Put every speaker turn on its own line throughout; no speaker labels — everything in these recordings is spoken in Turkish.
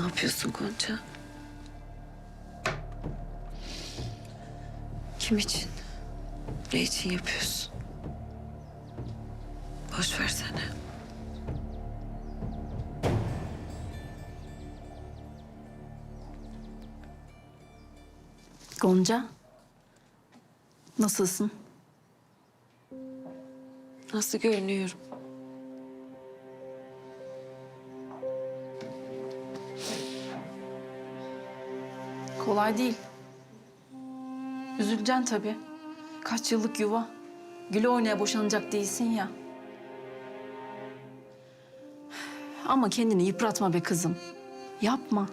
yapıyorsun Gonca? Kim için? Ne için yapıyorsun? Boş versene.
Gonca. Nasılsın?
Nasıl görünüyorum?
Kolay değil. Üzüleceksin tabii. Kaç yıllık yuva. Güle oynaya boşanacak değilsin ya. Ama kendini yıpratma be kızım. Yapma.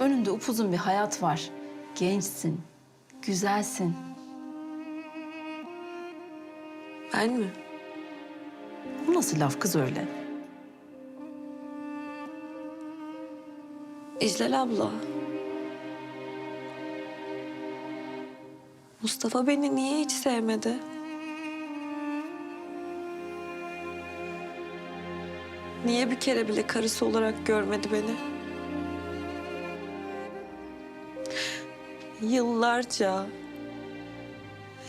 Önünde upuzun bir hayat var. Gençsin. Güzelsin.
Ben mi?
Bu nasıl laf kız öyle?
İclal abla. Mustafa beni niye hiç sevmedi? Niye bir kere bile karısı olarak görmedi beni? Yıllarca,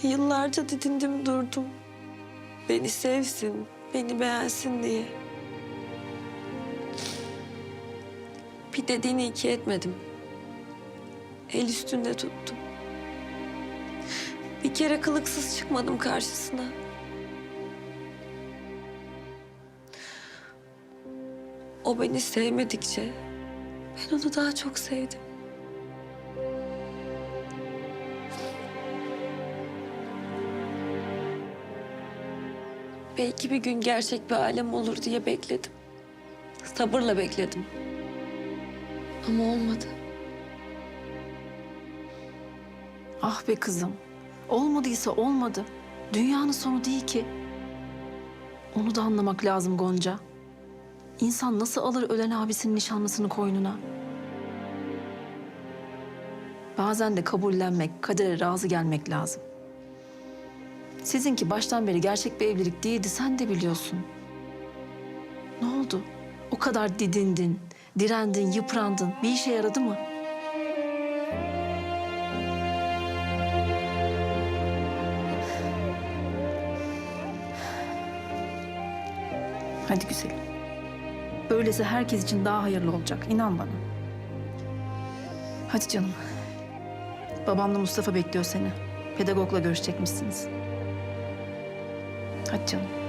yıllarca didindim durdum. Beni sevsin, beni beğensin diye. Bir dediğini iki etmedim. El üstünde tuttum. Bir kere kılıksız çıkmadım karşısına. O beni sevmedikçe ben onu daha çok sevdim. Belki bir gün gerçek bir alem olur diye bekledim. Sabırla bekledim. Ama olmadı.
Ah be kızım. Olmadıysa olmadı. Dünyanın sonu değil ki. Onu da anlamak lazım Gonca. İnsan nasıl alır ölen abisinin nişanlısını koynuna? Bazen de kabullenmek, kadere razı gelmek lazım. Sizinki baştan beri gerçek bir evlilik değildi, sen de biliyorsun. Ne oldu? O kadar didindin, direndin, yıprandın. Bir işe yaradı mı? Hadi güzelim. Böylesi herkes için daha hayırlı olacak. inan bana. Hadi canım. Babamla Mustafa bekliyor seni. Pedagogla görüşecekmişsiniz. Hadi canım.